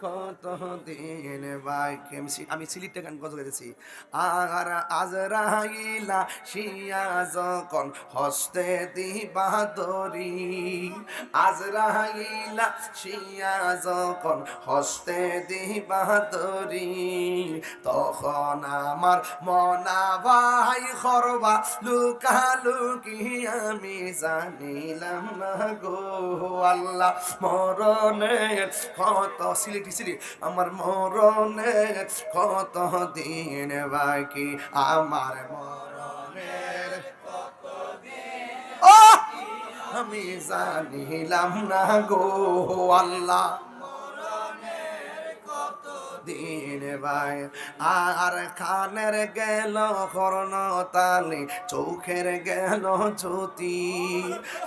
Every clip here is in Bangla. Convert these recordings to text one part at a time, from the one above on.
কত দিন বাইকে আমি সি- আমি সিলিটটা গান গজ গেছি আর আজরাইলা শিয়া যখন হস্তে দিবা দরি আজরাইলা শিয়া যখন হস্তে দিবা দরি তখন আমার মনা ভাই খরবা লুকালুকি আমি জানিলাম না গো আল্লাহ মরণের কত, সিলিটি সিলি আমার মরণের কত দিন বাকি, আমার মরণের ও আমি জানিলাম না গো আল্লাহ। দিন ভাই। আর খানের গেল কর্ণ তালি, চোখের গেল জ্যোতি।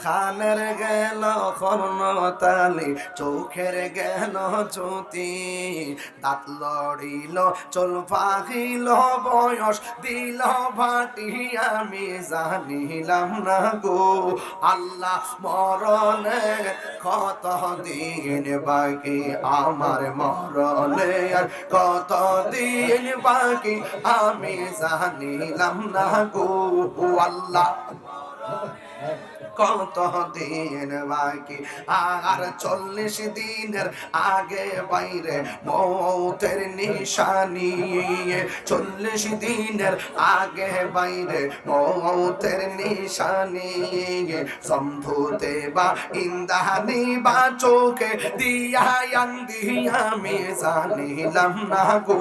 খানের গেল কর্ণ তালি, চোখের গেল জ্যোতি। দাঁত লড়িল, চল পাখিল বয়স দিল ভাটি, আমি জানিলাম না গো। আল্লাহ মরণে কত দিন বাকি, আমার মরণে আর কত দিন বাকি আমি জানিলাম না গো আল্লাহ। কত দিন বাকি? আর চল্লিশ দিনের আগে বাইরে মৌতের নিশানি। চল্লিশ দিনের আগে বাইরে মৌতের নিশানি। সম্ভুতে বা ইন্দানি বা চোখে দিয়া আন্দি আমি জানিলাম না গো।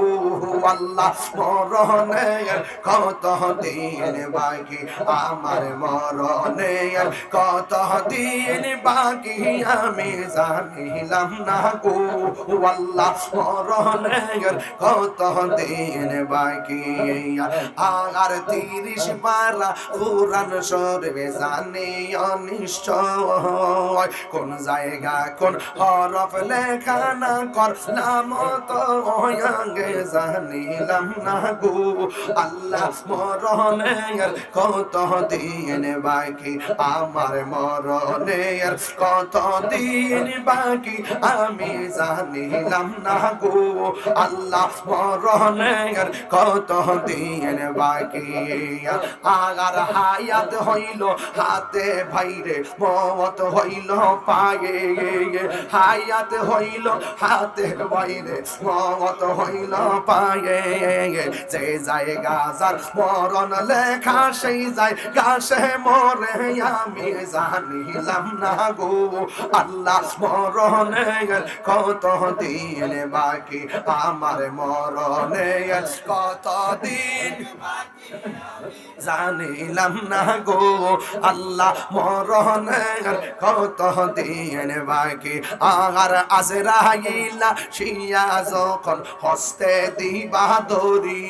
আল্লাহ, মরণের কত দিন বাকি? আমার মরণের কত দিন বাকি আমি জানিলাম না গো। আল্লাহ কত দিন বাকি আর তিরিশ পারা কোরআন সরবে জানি অনিশ্চয় কোন জায়গা, কোন হরফ লেখা না করলাম তো আগে জানিলাম না গো। আল্লাহ মরণের কত দিন বাকি আমার মরণের কত দিন বাকি আমি জানিলাম না গো। আল্লাহ মরণের কত দিন বাকি? আগার হায়াত হইল, হাতে ভাইরে মত হইল পায়ে। হায়াত হইল, হাতে বাইরে মত হইল পায়ে। যে যায় যার মরণ লেখা, সেই জায়গা সে মরে, আমি জানিলাম না গো, আল্লাহ মরণের কত দিন বাকি? আমার মরণের কত দিন জানিলাম না গো, আল্লাহ মরণের কত দিন বাকি? আর আজরাইলা শিয়া যখন হস্তে দিবা দরি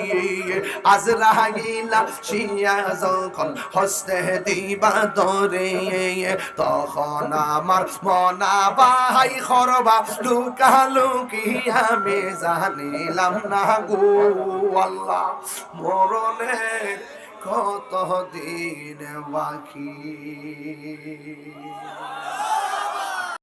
আজরাইলা শিয়া যখন হস্তে দিবা দরি তখন আমার মনা বাহাই খরবা লুকালুকি আমি জানিলাম না গো আল্লাহ। মরণের কত দিন বাকি?